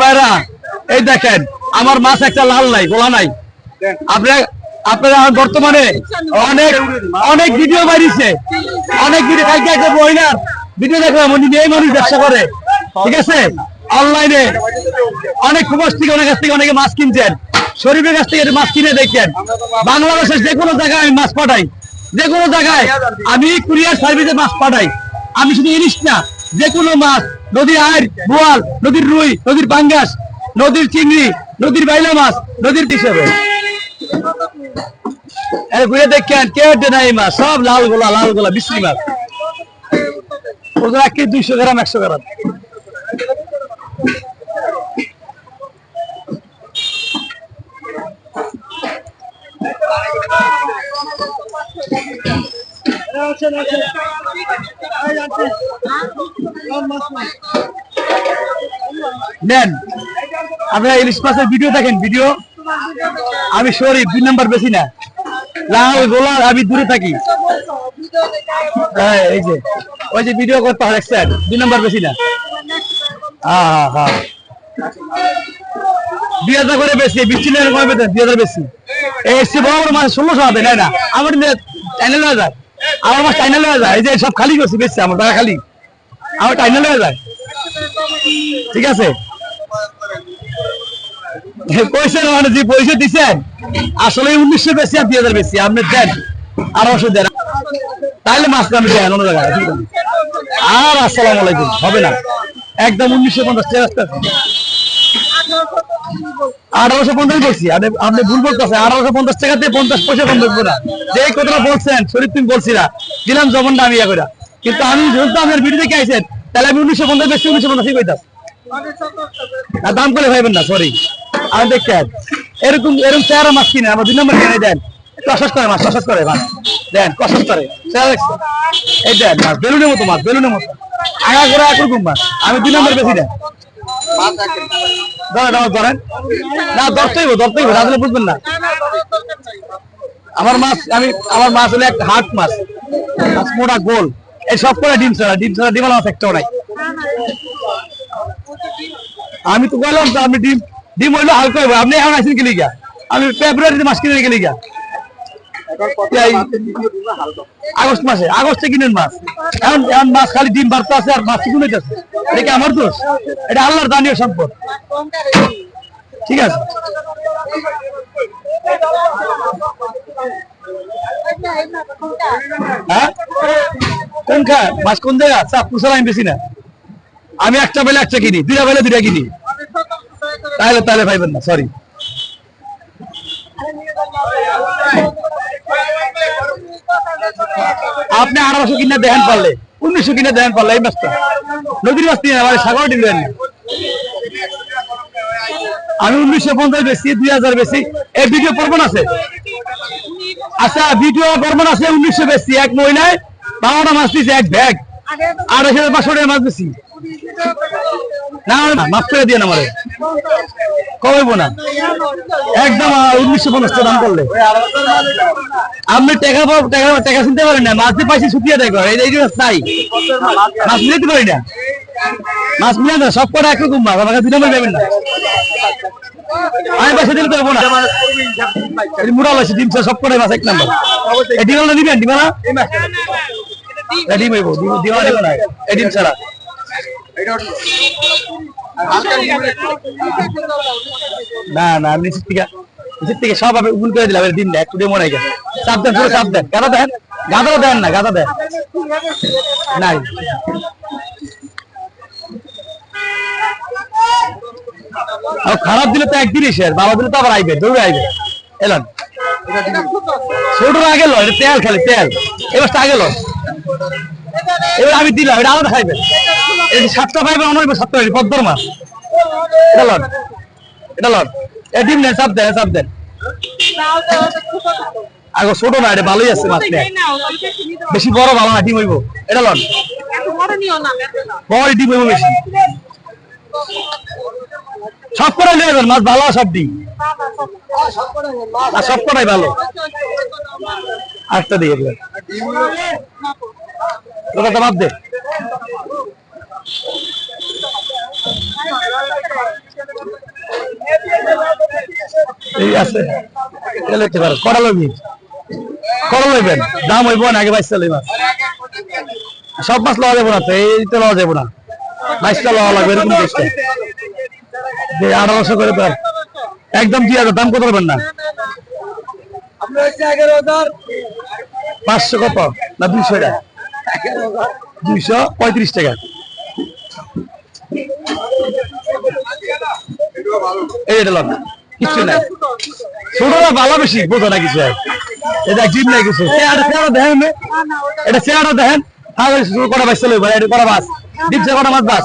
ভাইরা, এই দেখেন, আমার মাছ একটা লাল নাই, গোলা নাই। আপনার বর্তমানে অনেক অনেক ভিডিও বাড়িছে অনেক ভিডিও ভিডিও দেখলাম, উনি এই মানুষ ব্যবসা করে। ঠিক আছে? অনলাইনে অনেক খবর থেকে, অনেক কাছ থেকে অনেকে মাছ কিনছেন। শরীফের কাছ থেকে মাছ কিনে দেখছেন বাংলাদেশের যে কোনো জায়গায় আমি মাছ পাঠাই। যে কোনো জায়গায় আমি কুরিয়ার সার্ভিসে মাছ পাঠাই। আমি শুধু ইলিশ না, যে কোনো মাছ নদীর আয় বোয়াল, নদীর রুই, নদীর পাঙ্গাস নদীর চিংড়ি, নদীর বাইলা মাছ, নদীর হিসেবে আরে ঘুরে দেখেন কে ওঠে না মাছ, সব দুইশো একশো নেন, আপনারা ইলিশ মাছের ভিডিও দেখেন ভিডিও আমি সরি, দুই নাম্বার বেশি না। আমি দূরে থাকি। হ্যাঁ এই যে, ওই যে ভিডিও করতে হয়, দেখছেন? দুই নাম্বার বেশি না। দুই হাজার করে বেশি দুই হাজার বেশি। এই বড় বড় মাছ, ষোলোশো হবে তাই না। আমার হয়ে যায়। আমার মাছ হয়ে যায়। এই যে সব খালি করছি বেশি আমার টাকা খালি। আমার টাইনাল হয়ে যায়। ঠিক আছে? পয়সা মানে যে পয়সা দিচ্ছেন আসলে উনিশশো বেশি আর দুই হাজার বেশি, আপনি দেন দেন। তাহলে আমি দেন, অন্য জায়গায় আর আসসালাম আলাইকুম, হবে না। একদম উনিশশো পঞ্চাশ টাকা আঠারোশো পঞ্চাশ বলছি, আপনি ভুল বলতেছেন আঠারোশো পঞ্চাশ টাকাতে পঞ্চাশ পয়সা কম দেখব না। যে কথাটা বলছেন শরীর তুমি বলছি না দিলাম জবনটা আমি করে কিন্তু আমি যেহেতু আপনার ভিডিও দেখে আইছেন, তাহলে আমি উনিশশো পঞ্চাশ বেশি, উনিশশো পঞ্চাশই কইতাম। আর দাম করে ভাইবেন না সরি আমি দেখতেন এরকম এরকম চেহারা মাছ কিনে, আমার দুই নম্বর কিনে দেন। কষাস করে মাছ কষাস করে মাছ। দেন কষাস করে এই দেন মাছ, বেলুনের মতো মাছ, বেলুনের মতো। আগা করে একরকম মাছ, আমি দুই নম্বর বেশি দেন। ধরেন আমার ধরেন না ধরতেই ধরতেই আসলে বুঝবেন না। আমার মাছ, আমি, আমার মাছ হলো একটা হাট মাছ মোটা, গোল। এই সব ডিম ছাড়া ডিম ছাড়া ডিমাল মাছ একটাও নাই। আমি তো বললাম তো আপনি ডিম ডিম হইল হালকা হইব আপনি এখন আসেন গেলি গা আমি ফেব্রুয়ারিতে মাস কিনে গেলি গা আগস্ট মাসে, আগস্টে কিনেন মাছ। এখন এখন মাছ খালি ডিম বাড়তে আছে আর মাছ কিনে যাচ্ছে। এটা কি আমার দোষ? এটা আল্লাহর দানীয় সম্পদ। ঠিক আছে? হ্যাঁ কোন মাছ কোন জায়গা? চাপ কুসাল আমি বেশি না। আমি একটা বেলে একটা কিনি, দুইটা বেলে দুটা কিনি। তাহলে তাহলে পাইবেন না সরি আপনি আঠারোশো কিনে দেখেন পারলে, উনিশশো কিনে দেখেন পারলে, এই মাছটা। নদীর মাছ নিয়ে আমার সাগর দিলেন আমি উনিশশো পঞ্চাশ বেশি, দুই হাজার বেশি। এই ভিডিও প্রমাণ আছে। আচ্ছা ভিডিও প্রমাণ আছে উনিশশো বেশি, এক মহিলায় বারোটা মাছ দিয়েছে এক ব্যাগ আড়াইশো পাঁচশো টাকা মাছ বেশি একদম পঞ্চাশ মাছ দিয়ে পাইছি করে এই মাছ মিলাতে পারি না। মাছ মিলে না সব কটা একরকম মাছ আমাকে দুই নম্বর পাবেন না। আমি দিলে না সব কটাই মাছ, এক নম্বর। এই ডিমালা দিবেন, ডিম হইব ডিমালা দিব না। ছাড়া। না না নিচের থেকে নিচের থেকে সব আমি উগুল করে দিলাম দিন একটু দিয়ে মনে হয় চাপ দেন পুরো চাপ দেন গাদা দেন গাদা দেন না, গাদা দেন। নাই। খারাপ দিলে তো একদিনই শেয়ার ভালো দিলে তো আবার আইবে দৌড়ে আইবে। এলেন। ছোট আগে লো এটা তেল খালি তেল। এবার আগে লো এবার আমি দিলাম এটা আলাদা খাইবে। এটা সাতটা পাইবে আমার সাতটা পাইবে পদ্মর মাছ। এটা লন। এটা লন। এ ডিম নেন চাপ দেন চাপ দেন। আগে ছোট না এটা ভালোই আছে মাছ বেশি বড় ভালো না ডিম হইব। এটা লন। বড় ডিম হইব বেশি। সব কটাই নিয়ে মাছ ভালো, সব ডিম? সব কটাই ভালো? আটটা দিয়ে দে। এই আছে। কটা লইবেন? দাম হইব না, আগে বাইশ চালি সব মাছ লওয়া যাব না তো, এই তো লওয়া যাব না। বাইশটা লওয়া লাগবে, এরকম যে আঠারোশো করে তো আর- একদম দুই হাজার দাম কত করবেন না? পাঁচশো কত? না দুইশো টাকা। দুইশো পঁয়ত্রিশ টাকা। কিছু নাই। ছোটরা ভালো বেশি বোঝো না কিছু এটা জিম নাই কিছু। চেয়ারটা চেয়ারটা দেখেন এটা চেয়ারটা দেখেন। বাস চলে এটা করা বাস? ডিপসে করা মাছ বাস?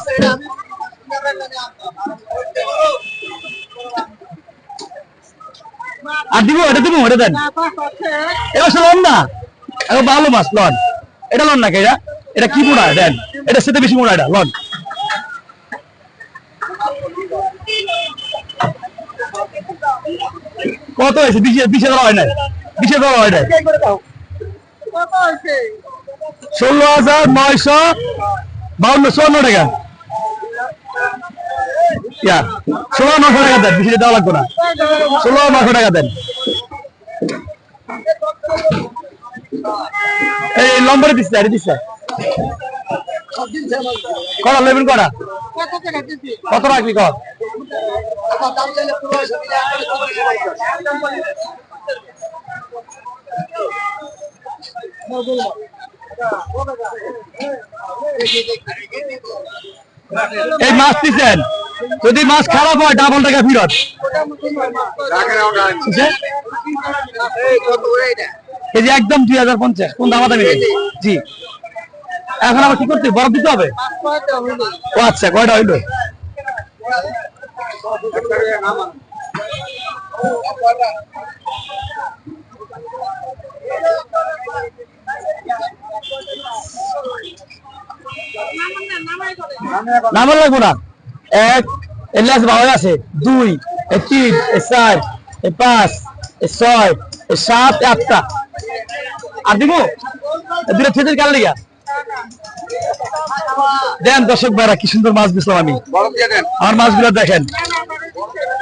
আর দিব দিব মাছ, লন। এটা না কে, এটা? কি দেন। এটা সেটা বেশি এটা কত হয়েছে? হয় ষোলো হাজার নয়শো বাউন্ন, চুয়ান্ন টাকা। ষোলো টাকা দেন, বেশি দেওয়া লাগবে না। ষোলো নশো টাকা দেন। এই নম্বরে দিচ্ছে আর দিচ্ছে কটা লেবেন কটা? কত রাখবি কত এই মাছ দিচ্ছেন যদি মাছ খারাপ হয় ডাবল টাকা ফিরত। বুঝছে? কেজি একদম দুই হাজার পঞ্চাশ, কোন দাম দামি জি। এখন আবার কি করতে বরফ দিতে হবে? ও আচ্ছা কয়টা হইল? নাম্বার লাগবো না? এক এলাস ভালো আছে, দুই, এ তিন, এ চার, এ পাঁচ, এ ছয়, এ সাত, এ আটটা। আর দিব দুটো ছেদের কাল লিগা। দেন দর্শক ভাইরা, কি সুন্দর মাছ দিছিলাম আমি। আমার মাছগুলো দেখেন।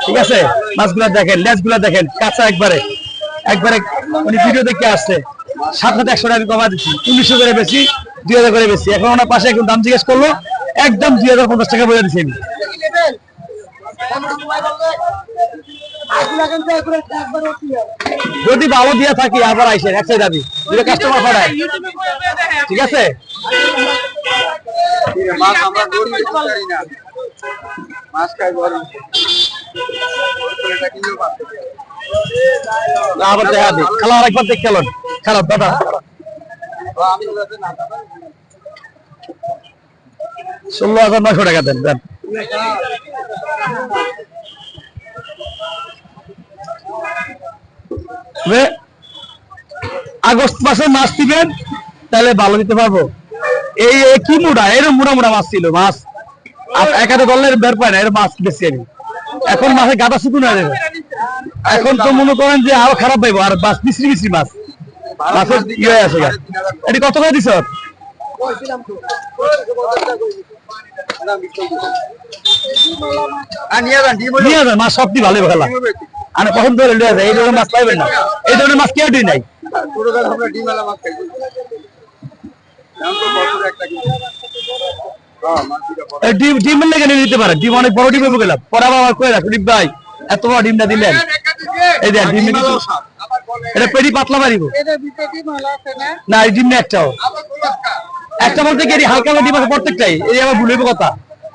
ঠিক আছে? মাছগুলো দেখেন, লেজগুলো দেখেন, কাঁচা একবারে। একবারে উনি ভিডিও দেখে আসছে। সাত হাজার একশো টাকা কমা দিচ্ছি। উনিশশো করে বেশি, দুই হাজার করে বেশি। এখন ওনার পাশে একদম দাম জিজ্ঞেস করল, একদম দুই হাজার পঞ্চাশ টাকা বলে দিচ্ছি আমি। যদি ভালো দিয়ে থাকি, আবার আইসেন, এক সাইড আবি। দুটো কাস্টমার পাঠায়। ঠিক আছে? আবার দেখা দিই খেলা আর একবার দেখ খেলুন খারাপ, দাদা। ষোলো হাজার নয়শো টাকা দেন দেন। আগস্ট মাসে মাছ দিবেন, তাহলে ভালো দিতে পারব। এই কি মুড়া? এরকম মুড়া মুড়া মাছ ছিল, মাছ। আপ- এক হাতে ধরলে বের পায় না, এর মাছ বেশি আমি এখন মাছের গাদা শুকুন যাবে এখন তো মনে করেন যে আরও খারাপ পাইবো আর মাছ মিশ্রি মিশ্রি মাছ। মাছের ইয়ে কত করে আর নিয়ে যান ডিম মাছ সবটি ভালো খেলা আর পছন্দ করে নিয়ে যায় এই ধরনের মাছ পাইবেন না। এই ধরনের মাছ কেউ নাই। ডিম লেগে নিতে পারেন ডিম অনেক বড় ডিম গেলাম। পরে আবার কয়ে রাখো ডিম ভাই এত বড় ডিমটা দিলেন। এই দেখ ডিম। আবার এটা পেটি পাতলা মারিব না? এই ডিম একটাও। আবার। একটা। বলতে কি হালকা ডিম আছে প্রত্যেকটাই। এই আমার ভুল হইব কথা।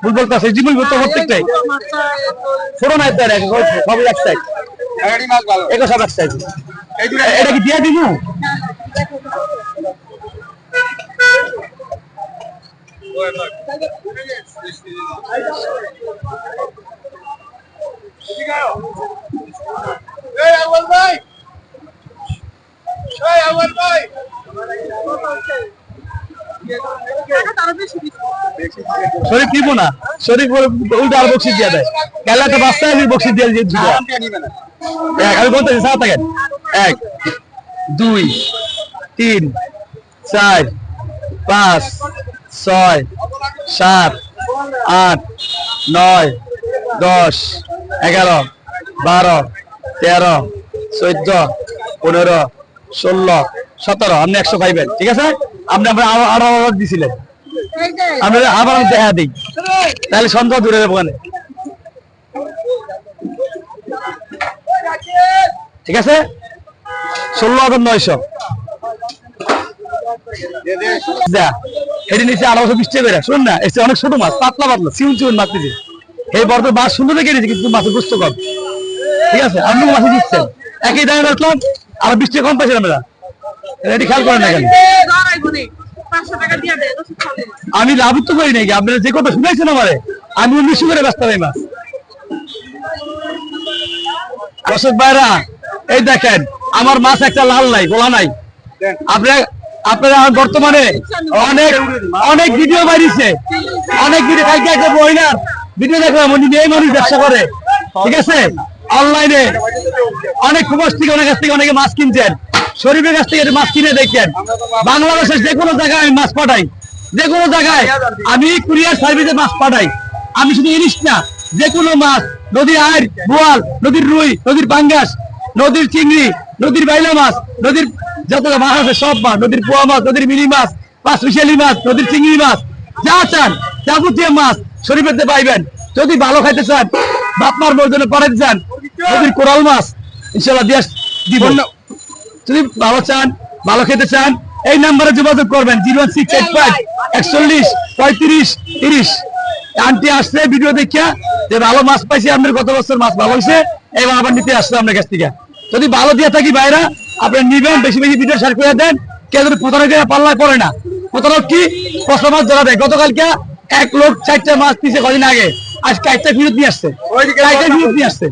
বলতে আছে ডিম তো প্রত্যেকটাই ছোট নাই তো সবই এক সাইড সব এক সাইড এটা কি দিয়া দিব? ভাই! এই আউয়াল ভাই! শরীফ দিব না। শরীফ উল্টা আর বক্সি দিয়ে দেয়। কালে একটা আমি বক্সি দিয়ে দিয়ে নিবে এক, আমি বলতেছি সাত থাকেন। এক, দুই, তিন, চার, পাঁচ, ছয়, সাত, আট, নয়, দশ, এগারো, বারো, তেরো, চোদ্দ, পনেরো, ষোলো, সতেরো। আপনি একশো পাইবেন ঠিক আছে? আপনি আপনার আরও অর্ডার দিছিলেন। আমরা আবার আমি দেখা দিই। তাহলে সন্ধ্যা দূরে যাব ওখানে। ঠিক আছে? ষোলো হাজার নয়শো। এটি নিচে বিশ না, এসে অনেক ছোট মাছ, পাতলা পাতলা মাছ নিচে এই বড় মাছ কিন্তু কম। ঠিক আছে? একই পাইছেন আমরা এটি করেন না কেন আমি লাভ তো করি নাকি? আপনারা যে কথা শুনাইছেন আমারে, আমি উনিশশো করে ব্যস্ত পাই মাছ দর্শক ভাইরা, এই দেখেন, আমার মাছ একটা লাল নাই, গোলা নাই। আপনার আপনারা বর্তমানে অনেক অনেক ভিডিও বাইরিছে অনেক ভিডিও ভিডিও দেখলাম, উনি এই মানুষ ব্যবসা করে। ঠিক আছে? অনলাইনে অনেক প্রবাস থেকে অনেক কাছ থেকে অনেকে মাছ কিনছেন। শরীফের কাছ থেকে মাছ কিনে দেখেন বাংলাদেশের যে কোনো জায়গায় আমি মাছ পাঠাই। যে কোনো জায়গায় আমি কুরিয়ার সার্ভিসে মাছ পাঠাই। আমি শুধু ইলিশ না, যে কোনো মাছ, নদীর আয় বোয়াল, নদীর রুই, নদীর পাঙ্গাস, নদীর চিংড়ি, নদীর বাইলা মাছ, নদীর যত মাছ আছে সব মাছ, নদীর পোয়া মাছ, নদীর মিনি মাছ, পাঁচ মিশালি মাছ, নদীর চিংড়ি মাছ, যা চান, যাবতীয় মাছ শরীফেতে পাইবেন। যদি ভালো খাইতে চান বাপমার বর্জনে পাঠাইতে চান, নদীর কোরাল মাছ, ইনশাল্লাহ দিয়ে যদি ভালো চান ভালো খেতে চান এই নাম্বারে যোগাযোগ করবেন zero one six eight five একচল্লিশ পঁয়ত্রিশ তিরিশ। আন্টি আসছে ভিডিও দেখিয়া যে ভালো মাছ পাইছে আপনার গত বছর মাছ ভালো হয়েছে এবার আবার নিতে আসছে আপনার কাছ থেকে। যদি ভালো দিয়ে থাকি বাইরা আপনি নিবেন বেশি বেশি ভিডিও শেয়ার করে দেন কেউ যদি প্রতারক পাল্লায় পড়ে না। প্রতারক কি? পচা মাছ ধরা দেয়। গতকালকে এক লোক চারটা মাছ দিয়েছে কদিন আগে। আজ কাইটা ফিরত নিয়ে আসছে। কাইটা ফিরত নিয়ে আসছে।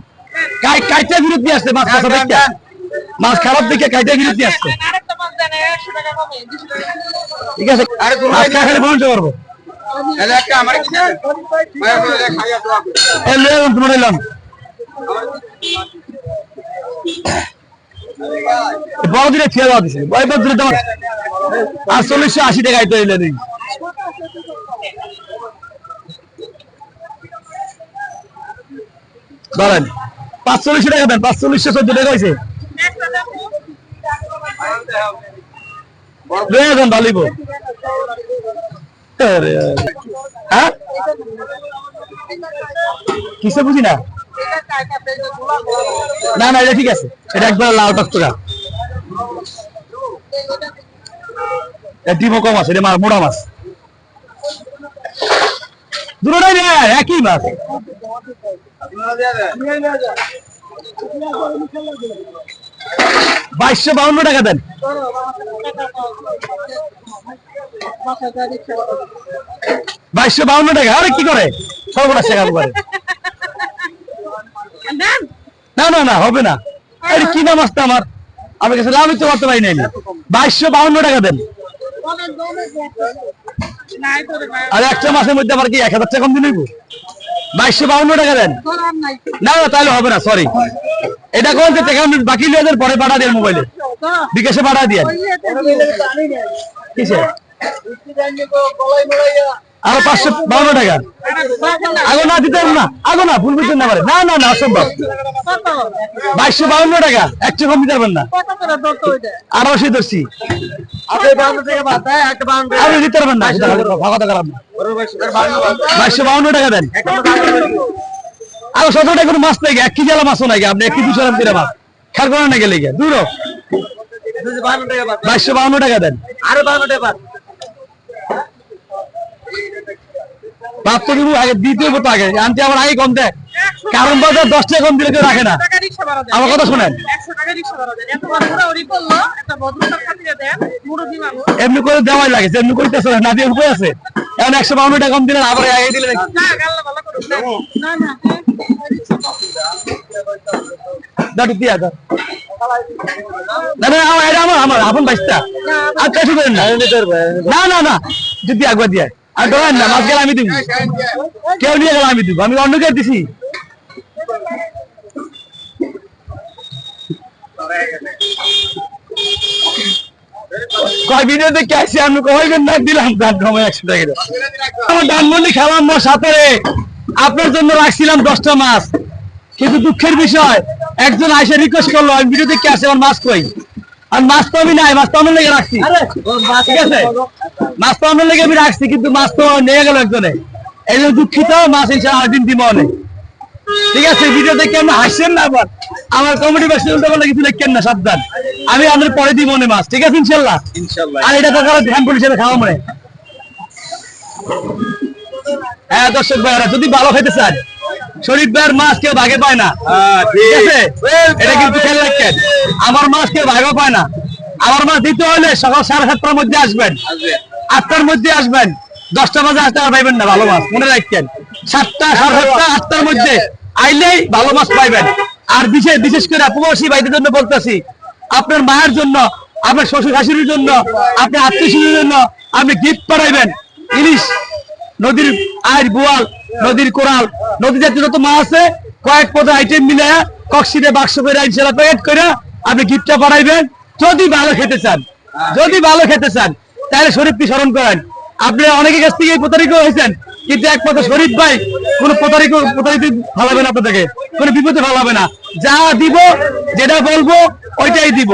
কাই- কাইটা ফিরত নিয়ে আসছে মাছ মাছ খারাপ দেখে কাইটা ফিরত নিয়ে আসছে। ঠিক আছে আরে তুমি মাছ খাই খালি। এই লয়ে তোমার এলাম। বড় দিনে ফিরে দেওয়া দিছে। বড় বড় তোমার আটচল্লিশশো আশি টাকায় তো এলে দিই বলেন পাঁচচল্লিশশো টাকা দেন পাঁচচল্লিশশো চোদ্দ টাকা হয়েছে যান ভালিব হ্যাঁ? কিসে বুঝি না? না না, এটা ঠিক আছে। এটা একবার লাল টকটকা ডিমও কম আছে, এটা মা- মোটা মাছ। দুটোটাই নেই একই মাছ। বাইশশো বাউন্ন টাকা দেন। বাইশশো বাউন্ন টাকা আরে কি করে? সর্বনাশ টাকা করে না না না হবে না। আরে কি নাম আসতে আমার? আমার কাছে লাভই তো করতে পারি নাই বাইশশো বাউন্ন টাকা দেন। আর একটা মাসের মধ্যে আবার কি এক হাজার টাকা কম দিন বাইশশো বাউন্ন টাকা দেন। না না তাহলে হবে না সরি এটা কোন টাকা বাকি লিয়ে দেন পরে পাঠা দেন মোবাইলে? বিকাশে পাঠা দিয়ে কিসে? আরও পাঁচশো বাউন্ন টাকা। আগো না দিতে না। আগো না, ভুল বুঝছেন না পারে না না না, অসম্ভব। বাইশশো বাউন্ন টাকা। একশো কম দিতে পারবেন না। সে ধরছি। আপনি। দিতে পারবেন না। বাইশশো বাউন্ন টাকা দেন একটা বাউন্ন টাকা দিন। আরও সতেরো টাকা কোনো মাছ নাই এক কেজি মাছও নাই আপনি, এক কেজি গ্রাম দিলে মাছ। খার করেন না গেলে দূর। বাইশশো বাউন্ন টাকা দেন। আরও বাউন্ন টাকা দ্বিতীয় আমার আগে। কম দেয়। কারণ বাজার দশ কম দিলে রাখে না। আমার কথা শোনেন। এমনি করে দেওয়াই লাগে এমনি করতেছে না। দিয়ে উপায় আছে। এখন একশো বাউন্ন টাকা কম দিলেন আবার আগে দিলে নাকি? দাও একটু দিয়া দাও। না না আমার এটা আমার আমার আপন বাইশটা আর কাছে না। না। না না যদি একবার দিয়ে। আর ধরেন না মাছ গেলে আমি দিব। কেউ নিয়ে আমি দিব। আমি অন্য কেউ দিছি। কয় ভিডিও দেখে আসছি আমি কয়বেন না দিলাম দান কমে একশো টাকা আমার ধানমন্ডি খেলাম না সাঁতারে আপনার জন্য রাখছিলাম দশটা মাছ। কিন্তু দুঃখের বিষয় একজন আইসা রিকোয়েস্ট করল আমি ভিডিও দেখে আমার মাছ কই? আর মাছ তো আমি নাই মাছ তো আমার লেগে রাখছি। ঠিক আছে? মাছ তো আমার লেগে আমি রাখছি কিন্তু মাছ তো নিয়ে গেল একজনে। এই দুঃখিত মাছ ইনশাল্লাহ আরেকদিন দিব অনেক। ঠিক আছে ভিডিও দেখে আমরা হাসছেন না আবার? আমার কমেডি বাসি উল্টা বলে কিছু দেখেন না সাবধান। আমি আমাদের পরে দিব মনে মাছ ঠিক আছে ইনশাল্লাহ? আর এটা তো কারও ধ্যান পরিষেবা খাওয়া মনে হ্যাঁ। দর্শক ভাইরা যদি ভালো খেতে চান শরীফ ভাইয়ের মাছ কেউ ভাগে পায় না। ঠিক। ঠিক আছে? এটা কিন্তু খেয়াল রাখেন। আমার মাছ কেউ ভাগও পায় না। আমার মাছ দিতে হলে সকাল সাড়ে সাতটার মধ্যে আসবেন। আটটার মধ্যে আসবেন। দশটা বাজে আসতে আর পাইবেন না ভালো মাছ মনে রাখছেন সাতটা, সাড়ে সাতটা, আটটার মধ্যে আইলেই ভালো মাছ পাইবেন। আর বিশেষ বিশেষ করে প্রবাসী ভাইদের জন্য বলতেছি, আপনার মায়ের জন্য, আপনার শ্বশুর শাশুড়ির জন্য, আপনার আত্মীয় জন্য আপনি গিফট পাঠাইবেন। ইলিশ, নদীর আইর বোয়াল, নদীর কোরাল নদী জাতীয় যত মাছ আছে, কয়েক পদ আইটেম মিলে কক্সিতে বাক্স করে ইনশাল্লাহ প্যাকেট করে আপনি গিফটটা পাঠাইবেন। যদি ভালো খেতে চান, যদি ভালো খেতে চান, তাহলে শরীফকে স্মরণ করেন। আপনি অনেকের কাছ থেকে প্রতারিত হয়েছেন। কিন্তু একমাত্র শরীফ ভাই, কোন প্রতারিত প্রতারিত ভালাবে না আপনাদেরকে, কোন বিপদে ভালাবে না। যা দিব, যেটা বলব, ওইটাই দিব।